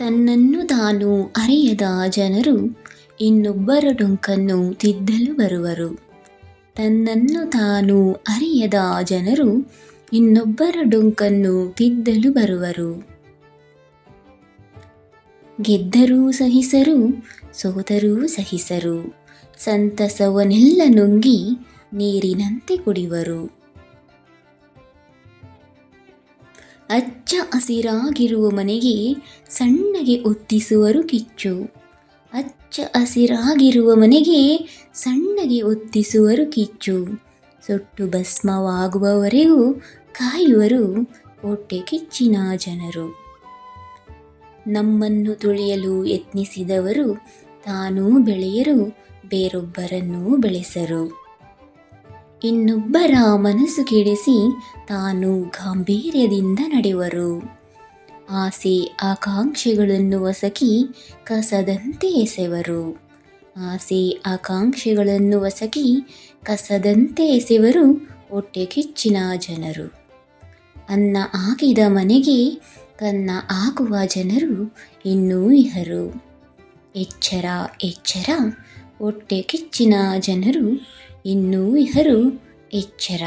ತನ್ನನ್ನು ತಾನು ಅರಿಯದ ಜನರು ಇನ್ನೊಬ್ಬರ ಡೊಂಕನ್ನು ತಿದ್ದಲು ಬರುವರು. ತನ್ನನ್ನು ತಾನು ಅರಿಯದ ಜನರು ಇನ್ನೊಬ್ಬರ ಡೊಂಕನ್ನು ತಿದ್ದಲು ಬರುವರು. ಗೆದ್ದರೂ ಸಹಿಸರು, ಸೋತರೂ ಸಹಿಸರು. ಸಂತಸವನೆಲ್ಲ ನುಂಗಿ ನೀರಿನಂತೆ ಕುಡಿವರು. ಅಚ್ಚ ಹಸಿರಾಗಿರುವ ಮನೆಗೆ ಸಣ್ಣಗೆ ಒತ್ತಿಸುವರು ಕಿಚ್ಚು. ಅಚ್ಚ ಹಸಿರಾಗಿರುವ ಮನೆಗೆ ಸಣ್ಣಗೆ ಒತ್ತಿಸುವರು ಕಿಚ್ಚು. ಸೊಟ್ಟು ಭಸ್ಮವಾಗುವವರೆಗೂ ಕಾಯುವರು ಹೊಟ್ಟೆ ಕಿಚ್ಚಿನ ಜನರು. ನಮ್ಮನ್ನು ತುಳಿಯಲು ಯತ್ನಿಸಿದವರು ತಾನೂ ಬೆಳೆಯರು, ಬೇರೊಬ್ಬರನ್ನೂ ಬೆಳೆಸರು. ಇನ್ನೊಬ್ಬರ ಮನಸ್ಸು ಕೆಡಿಸಿ ತಾನು ಗಾಂಭೀರ್ಯದಿಂದ ನಡೆಯುವರು ಆಸೆ ಆಕಾಂಕ್ಷೆಗಳನ್ನು ಒಸಕಿ ಕಸದಂತೆ ಎಸೆವರು. ಆಸೆ ಆಕಾಂಕ್ಷೆಗಳನ್ನು ಒಸಕಿ ಕಸದಂತೆ ಎಸೆವರು ಹೊಟ್ಟೆ ಕಿಚ್ಚಿನ ಜನರು. ಅನ್ನ ಹಾಕಿದ ಮನೆಗೆ ಕನ್ನ ಹಾಕುವ ಜನರು ಇನ್ನೂ ಇಹರು. ಎಚ್ಚರ ಎಚ್ಚರ ಹೊಟ್ಟೆ ಕಿಚ್ಚಿನ ಜನರು ಇನ್ನೂ ಇಹರು ಎಚ್ಚರ.